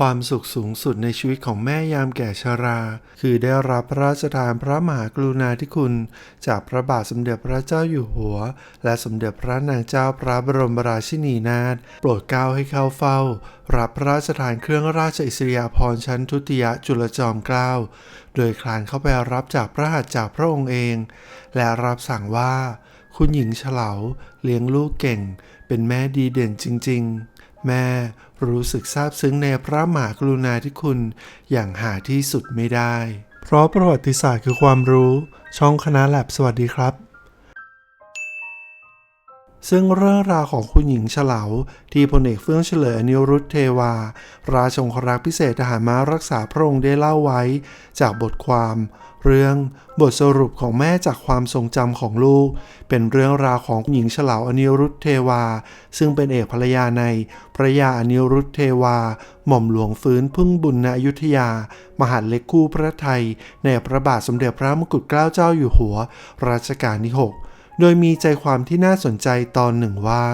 ความสุขสูงสุดในชีวิตของแม่ยามแก่ชรา คือได้รับพระราชทานพระมหากรุณาธิคุณ จากพระบาทสมเด็จพระเจ้าอยู่หัว และสมเด็จพระนางเจ้าพระบรมราชินีนาถโปรดเกล้าให้เข้าเฝ้า รับพระราชทานเครื่องราชอิสริยาภรณ์ชั้นทุติยจุลจอมเกล้าโดยคลานเข้าไปรับจากพระหัตถ์จากพระองค์เอง และรับสั่งว่า คุณหญิงเฉลาเลี้ยงลูกเก่ง เป็นแม่ดีเด่นจริง ๆ แม่รู้สึกซาบซึ้งในพระมหากรุณาธิคุณอย่างหาที่สุดไม่ได้ เพราะประวัติศาสตร์คือความรู้ ช่องคณะแลบสวัสดีครับ ซึ่งเรื่องราวของคุณหญิงเฉลาที่พลเอกเฟื่องเฉลยอนิรุทธเทวา ราชองครักษ์พิเศษทหารม้ารักษาพระองค์ได้เล่าไว้ จากบทความ เรื่องบทสรุปของแม่จากความทรงจำของลูก เป็นเรื่องราวของคุณหญิงเฉลาอนิรุทธเทวา ซึ่งเป็นเอกภรรยาในพระยาอนิรุทธเทวา หม่อมหลวงฟื้นพึ่งบุญณอยุธยา มหาเล็กคู่พระไทย ในพระบาทสมเด็จพระมกุฎเกล้าเจ้าอยู่หัวรัชกาลที่6 โดยมีใจความที่น่าสนใจตอนหนึ่งว่า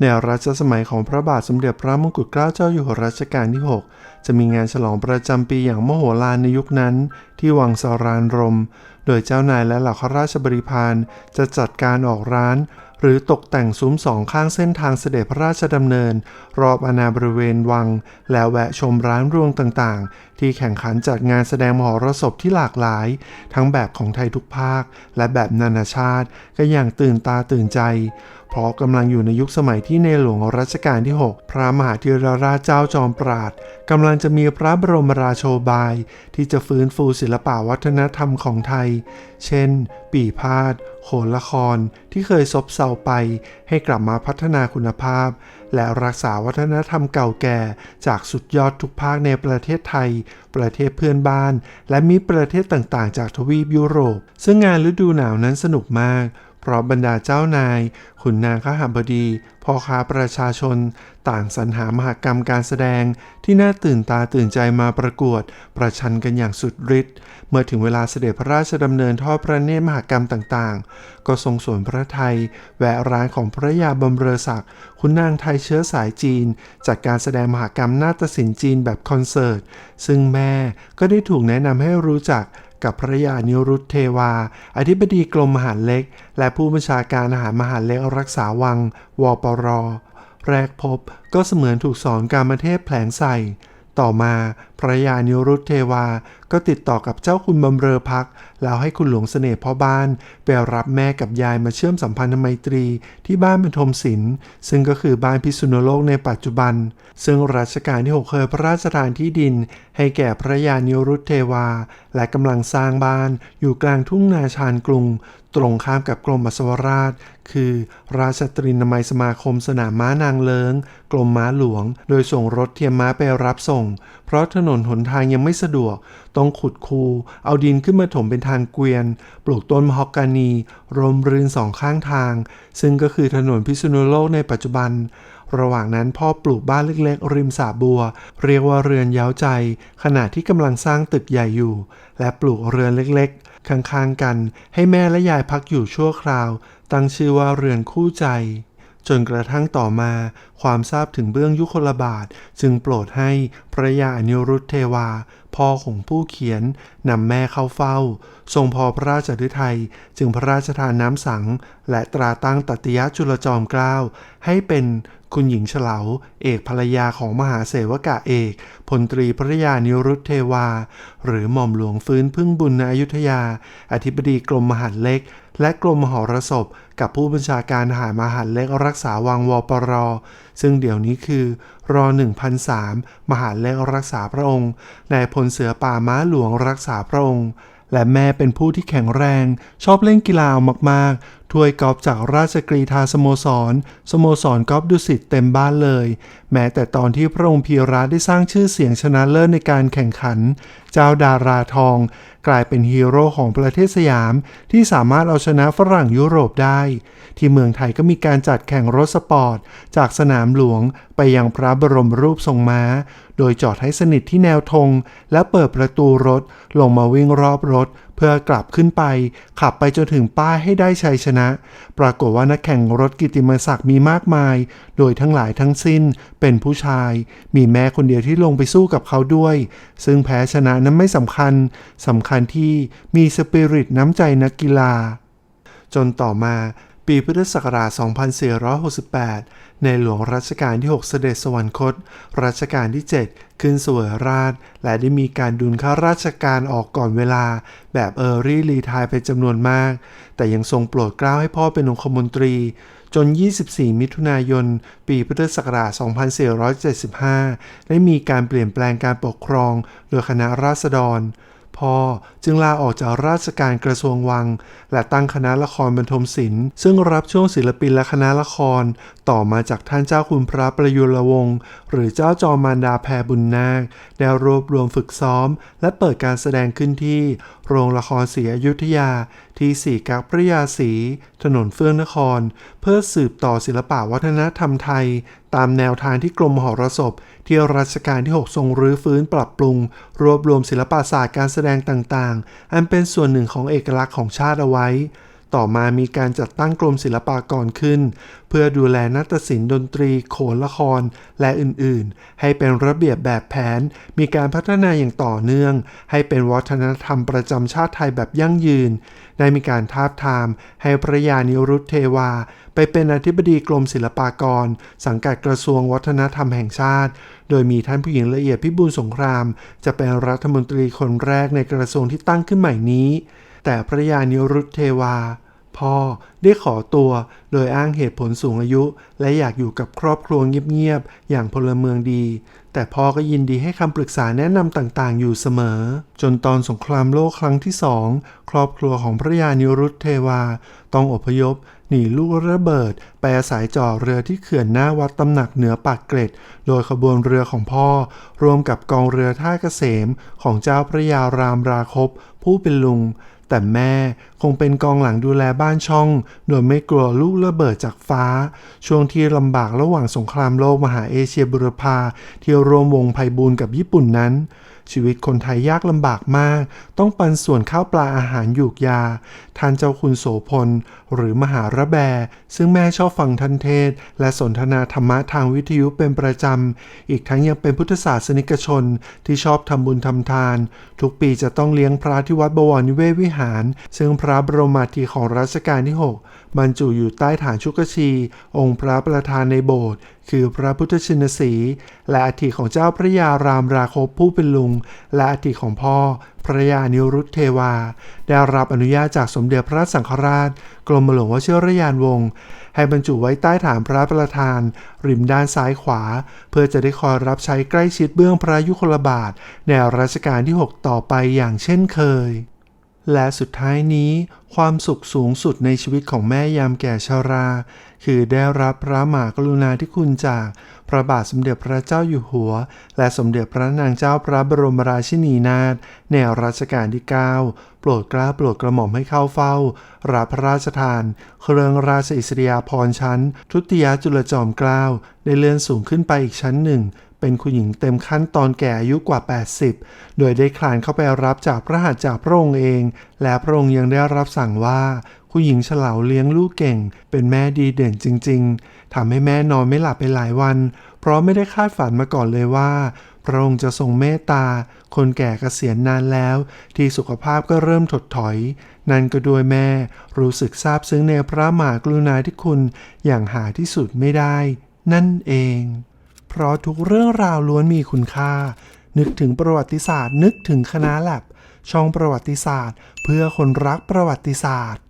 ในรัชสมัยของพระบาทสมเด็จพระมงกุฎเกล้าเจ้าอยู่หัวรัชกาลที่ 6 จะมีงานฉลองประจำปีอย่างมโหฬารในยุคนั้น ที่วังสารานรม โดยเจ้านายและเหล่าข้าราชบริพารจะจัดการออกร้าน หรือตกแต่งซุ้มสองข้างเส้นทางเสด็จพระราชดำเนิน รอบอาณาบริเวณวัง แล้วแวะชมร้านรวงต่างๆ ที่แข่งขันจัดงานแสดงมหรสพที่หลากหลาย ทั้งแบบของไทยทุกภาค และแบบนานาชาติก็อย่างตื่นตาตื่นใจ เพราะกำลังอยู่ในยุคสมัยที่ในหลวงรัชกาลที่ 6 พระมหาธีรราชเจ้าจอมปราดกำลังจะมีพระบรมราโชบาย ที่จะฟื้นฟูศิลปวัฒนธรรมของไทย เช่น ปีพาดโขนละครที่เคยซบเซาไปให้กลับมาพัฒนาคุณภาพ และรักษาวัฒนธรรมเก่าแก่ จากสุดยอดทุกภาคในประเทศไทย ประเทศเพื่อนบ้าน และมีประเทศต่างๆ จากทวีปยุโรป ซึ่งงานฤดูหนาวนั้นสนุกมาก เพราะบรรดาเจ้านาย ขุนนางข้าหบดีพ่อค้าประชาชน ต่างสรรหามหกรรมการแสดง ที่น่าตื่นตาตื่นใจมาประกวด ประชันกันอย่างสุดฤทธิ์เมื่อถึงเวลาเสด็จพระราชดำเนินทอดพระเนตรมหกรรมต่างๆ ก็ทรงสวนพระไทย แวะร้านของพระยาบำเรอศักดิ์คุณนางไทยเชื้อสายจีน จัดการแสดงมหกรรมนาฏศิลป์จีนแบบคอนเสิร์ตซึ่งแม่ก็ได้ถูกแนะนำให้รู้จัก กับพระยานิรุตเทวา อธิบดีกรมมหารเล็ก และผู้บัญชาการอาหารมหารเล็กรักษาวัง วปร แรกพบก็เสมือนถูกสอนการมาเทพแผลงใส่ ต่อมา พระยานิรุตเทวา ก็ติดต่อกับเจ้าคุณบำเรอพัก แล้วให้คุณหลวงเสน่ห์พ่อบ้าน ไปรับแม่กับยายมาเชื่อมสัมพันธไมตรีที่บ้านบรรทมศิลป์ ซึ่งก็คือบ้านพิษณุโลกในปัจจุบัน ซึ่งรัชกาลที่ 6 เคยพระราชทานที่ดิน ให้แก่พระยานิรุตเทวา และกำลังสร้างบ้านอยู่กลางทุ่งนาชานกรุง ตรงข้ามกับกรมอัศวราช คือราชตรีนามัยสมาคมสนามม้านางเลิงกรมม้าหลวง โดยส่งรถเทียมม้าไปรับส่ง เพราะถนนหนทางยังไม่สะดวก ต้องขุดคู เอาดินขึ้นมาถมเป็นทางเกวียน ปลูกต้นมะฮอกกานี รมรื่นสองข้างทาง ซึ่งก็คือถนนพิษณุโลกในปัจจุบัน ระหว่างนั้นพ่อปลูกบ้านเล็กๆ ริมสระบัว เรียกว่าเรือนเย้าใจ ขณะที่กำลังสร้างตึกใหญ่อยู่ และปลูกเรือนเล็กๆ ข้างๆกัน ให้แม่และยายพักอยู่ชั่วคราว ตั้งชื่อว่าเรือนคู่ใจ จนกระทั่งต่อมา ความทราบถึงเบื้องยุคลบาท จึงโปรดให้พระยาอนิรุทธเทวา พ่อของผู้เขียนนำแม่เข้าเฝ้า ทรงพอพระราชฤทัยจึงพระราชทานน้ำสัง และตราตั้งตัติยจุลจอมเกล้าให้เป็นคุณหญิงเฉลา เอกภรรยาของมหาเสวกะเอกพลตรีพระยานิรุทธเทวา หรือหม่อมหลวงฟื้นพึ่งบุญณอยุธยา อธิบดีกรมมหาดเล็ก และกรมมหรสพ กับผู้บัญชาการทหารมหาดเล็กรักษาวังวปร ซึ่งเดี๋ยวนี้คือ ร1003มหาดเล็กรักษาพระองค์นายพลเสือป่าม้าหลวงรักษาพระองค์และแม่เป็นผู้ที่แข็งแรง ชอบเล่นกีฬามากๆ ถ้วยกอล์ฟจากราชกรีธาสโมสร สโมสรกอล์ฟดุสิตเต็มบ้านเลย แม้แต่ตอนที่พระองค์พีระได้สร้างชื่อเสียงชนะเลิศในการแข่งขัน เจ้าดาราทอง กลายเป็นฮีโร่ของประเทศสยาม ที่สามารถเอาชนะฝรั่งยุโรปได้ ที่เมืองไทยก็มีการจัดแข่งรถสปอร์ต จากสนามหลวงไปยังพระบรมรูปทรงม้า โดยจอดให้สนิทที่แนวธงและเปิดประตูรถลงมาวิ่งรอบรถ พื่อกลับขึ้นไป ขับไปจนถึงป้ายให้ได้ชัยชนะ ปรากฏว่านักแข่งรถกิติมศักดิ์มีมากมาย โดยทั้งหลายทั้งสิ้นเป็นผู้ชาย มีแม่คนเดียวที่ลงไปสู้กับเขาด้วย ซึ่งแพ้ชนะนั้นไม่สำคัญสำคัญที่มีสปิริตน้ำใจนักกีฬา จนต่อมาปีพุทธศักราช 2468 ในหลวงรัชกาลที่ 6 เสด็จสวรรคต รัชกาลที่ 7 ขึ้นเสวยราช และได้มีการดุลข้าราชการออกก่อนเวลา แบบเออร์รี่รีทายเป็นจำนวนมาก แต่ยังทรงโปรดเกล้าให้พ่อเป็นองคมนตรี จน 24 มิถุนายน ปีพุทธศักราช 2475 ได้มีการเปลี่ยนแปลงการปกครอง โดยคณะราษฎร พ่อจึงลาออกจากราชการกระทรวงวัง และตั้งคณะละครบรรทมศิลป์ซึ่งรับช่วงศิลปินและคณะละคร ต่อมาจากท่านเจ้าคุณพระประยุรวงศ์หรือเจ้าจอมมารดาแพรบุญนาคได้รวบรวมฝึกซ้อม และเปิดการแสดงขึ้นที่ โรงละครศรีอยุธยา ที่สี่กักพระยาศรีถนนเฟื่องนคร เพื่อสืบต่อศิลปะวัฒนธรรมไทย ตามแนวทางที่กรมมหรสพที่รัชกาลที่ 6 ทรงรื้อฟื้นปรับปรุง รวบรวมศิลปศาสตร์การแสดงต่างๆ อันเป็นส่วนหนึ่งของเอกลักษณ์ของชาติเอาไว้ ต่อมามีการจัดตั้งกรมศิลปากรขึ้น เพื่อดูแลนาฏศิลป์ดนตรี โขนละคร และอื่นๆ ให้เป็นระเบียบแบบแผน มีการพัฒนาอย่างต่อเนื่อง ให้เป็นวัฒนธรรมประจำชาติไทยแบบยั่งยืน ได้มีการทาบทาม ให้พระยานิรุตเทวา ไปเป็นอธิบดีกรมศิลปากร สังกัดกระทรวงวัฒนธรรมแห่งชาติ โดยมีท่านผู้หญิงละเอียดพิบูลสงคราม จะเป็นรัฐมนตรีคนแรกในกระทรวงที่ตั้งขึ้นใหม่นี้ แต่พระยานิรุตเทวา พ่อได้ขอตัวโดยอ้างเหตุผลสูงอายุ และอยากอยู่กับครอบครัวเงียบๆอย่างพลเมืองดี แต่พ่อก็ยินดีให้คำปรึกษาแนะนำต่างๆ อยู่เสมอ จนตอนสงครามโลกครั้งที่สองครอบครัวของพระยานิรุตเทวา ต้องอพยพหนีลูกระเบิดไปอาศัยจ่อเรือที่เขื่อนหน้าวัดตำหนักเหนือปากเกร็ด โดยขบวนเรือของพ่อ รวมกับกองเรือท่าเกษมของเจ้าพระยารามราคบผู้เป็นลุง แต่แม่คงเป็นกองหลังดูแลบ้านช่อง โดยไม่กลัวลูกระเบิดจากฟ้า ช่วงที่ลำบากระหว่างสงครามโลกมหาเอเชียบุรพาที่รวมวงไพบูลกับญี่ปุ่นนั้น ชีวิตคนไทยยากลำบากมาก ต้องปันส่วนข้าวปลาอาหารหยูกยา ท่านเจ้าคุณโสพล หรือมหาระแบ ซึ่งแม่ชอบฟังท่านเทศ และสนทนาธรรมะทางวิทยุเป็นประจำ อีกทั้งยังเป็นพุทธศาสนิกชนที่ชอบทำบุญทำทาน ทุกปีจะต้องเลี้ยงพระที่วัดบวรนิเวศวิหาร ซึ่งพระบรมมาธิของรัชกาลที่ 6 บรรจุอยู่ใต้ฐานชุกชี องค์พระประธานในโบสถ์คือพระพุทธชินสี และอัฐิของเจ้าพระยารามราคบผู้เป็นลุงและอัฐิของพ่อ พระยานิรุตเทวา ได้รับอนุญาตจากสมเด็จพระสังฆราช กรมหลวงวชิรยานวงศ์ให้บรรจุไว้ใต้ฐานพระประธาน ริมด้านซ้ายขวา เพื่อจะได้คอยรับใช้ใกล้ชิดเบื้องพระยุคลบาทในรัชกาลที่ 6 ต่อไปอย่างเช่นเคย และสุดท้ายนี้ความสุขสูงสุดในชีวิตของแม่ยามแก่ชารา คือได้รับพระมหากรุณาธิคุณจากพระบาทสมเด็จพระเจ้าอยู่หัว และสมเด็จพระนางเจ้าพระบรมราชินีนาถในรัชกาลที่ 9 โปรดกล้าโปรดกระหม่อมให้เข้าเฝ้า รับพระราชทาน เครื่องราชอิสริยาภรณ์ชั้น ทุติยจุลจอมเกล้าได้เลื่อนสูงขึ้นไปอีกชั้นหนึ่ง เป็นคุณหญิงเต็มขั้นตอนแก่อายุกว่า 80 โดยได้คลานเข้าไปรับจากพระหัตถ์จากพระองค์เอง และพระองค์ยังได้รับสั่งว่าคุณหญิงเฉลาเลี้ยงลูกเก่ง เป็นแม่ดีเด่นจริง ๆ ทำให้แม่นอนไม่หลับไปหลายวัน เพราะไม่ได้คาดฝันมาก่อนเลยว่า พระองค์จะทรงเมตตา คนแก่เกษียณนานแล้ว ที่สุขภาพก็เริ่มถดถอย นั่นก็ด้วยแม่รู้สึกซาบซึ้งในพระมหากรุณาธิคุณอย่างหาที่สุดไม่ได้ นั่นเอง เพราะทุกเรื่องราวล้วนมีคุณค่า นึกถึงประวัติศาสตร์ นึกถึงคณะแลบช่องประวัติศาสตร์ เพื่อคนรักประวัติศาสตร์